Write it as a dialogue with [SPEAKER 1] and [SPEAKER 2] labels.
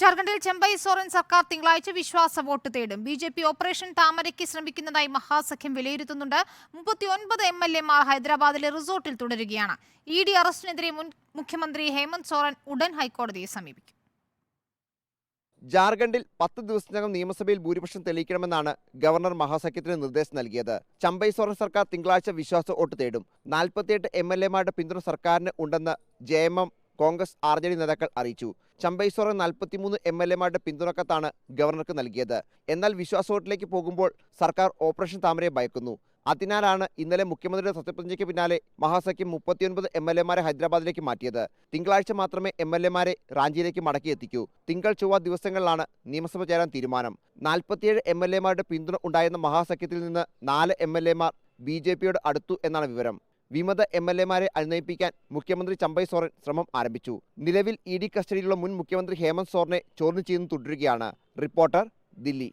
[SPEAKER 1] ജാർഖണ്ഡിൽ ചെമ്പൈ സോറൻ സർക്കാർ തിങ്കളാഴ്ച വിശ്വാസ വോട്ട് തേടും. ബി ജെ പി ഓപ്പറേഷൻ താമരയ്ക്ക് ശ്രമിക്കുന്നതായി മഹാസഖ്യം വിലയിരുത്തുന്നുണ്ട്. മുപ്പത്തിയൊൻപത് എം എൽ എമാർ ഹൈദരാബാദിലെ റിസോർട്ടിൽ തുടരുകയാണ്. ഇ ഡി അറസ്റ്റിനെതിരെ മുൻ മുഖ്യമന്ത്രി ഹേമന്ത് സോറൻ ഉടൻ ഹൈക്കോടതിയെ സമീപിക്കും.
[SPEAKER 2] ജാർഖണ്ഡിൽ പത്ത് ദിവസത്തിനകം നിയമസഭയിൽ ഭൂരിപക്ഷം തെളിയിക്കണമെന്നാണ് ഗവർണർ മഹാസഖ്യത്തിന് നിർദ്ദേശം നൽകിയത്. ചമ്പൈ സോറൻ സർക്കാർ തിങ്കളാഴ്ച വിശ്വാസ വോട്ട് തേടും. നാൽപ്പത്തിയെട്ട് എം എൽ എമാരുടെ പിന്തുണ സർക്കാരിന് ഉണ്ടെന്ന് J M M congress R J D നേതാക്കൾ അറിയിച്ചു. ചമ്പൈ സോറൻ നാൽപ്പത്തിമൂന്ന് എം എൽ എമാരുടെ പിന്തുണക്കത്താണ് ഗവർണർക്ക് നൽകിയത്. എന്നാൽ വിശ്വാസ വോട്ടിലേക്ക് പോകുമ്പോൾ സർക്കാർ ഓപ്പറേഷൻ താമരയെ ഭയക്കുന്നു. അതിനാലാണ് ഇന്നലെ മുഖ്യമന്ത്രിയുടെ സത്യപ്രതിജ്ഞയ്ക്ക് പിന്നാലെ മഹാസഖ്യം മുപ്പത്തിയൊൻപത് എം എൽ എമാരെ ഹൈദരാബാദിലേക്ക് മാറ്റിയത്. തിങ്കളാഴ്ച മാത്രമേ എം എൽ എമാരെ റാഞ്ചിയിലേക്ക് മടക്കിയെത്തിക്കൂ തിങ്കൾ ചൊവ്വ ദിവസങ്ങളിലാണ് നിയമസഭ ചേരാൻ തീരുമാനം. നാൽപ്പത്തിയേഴ് എം എൽ എമാരുടെ പിന്തുണ ഉണ്ടായിരുന്ന മഹാസഖ്യത്തിൽ നിന്ന് നാല് എം എൽ എമാർ ബി ജെ പിയോട് അടുത്തു എന്നാണ് വിവരം. വിമത എം എൽ എമാരെ അനുനയിപ്പിക്കാൻ മുഖ്യമന്ത്രി ചമ്പൈ സോറൻ ശ്രമം ആരംഭിച്ചു. നിലവിൽ ഇ ഡി കസ്റ്റഡിയിലുള്ള മുൻ മുഖ്യമന്ത്രി ഹേമന്ത് സോറിനെ ചോദ്യം ചെയ്യുന്നു തുടരുകയാണ്. റിപ്പോർട്ടർ ദില്ലി.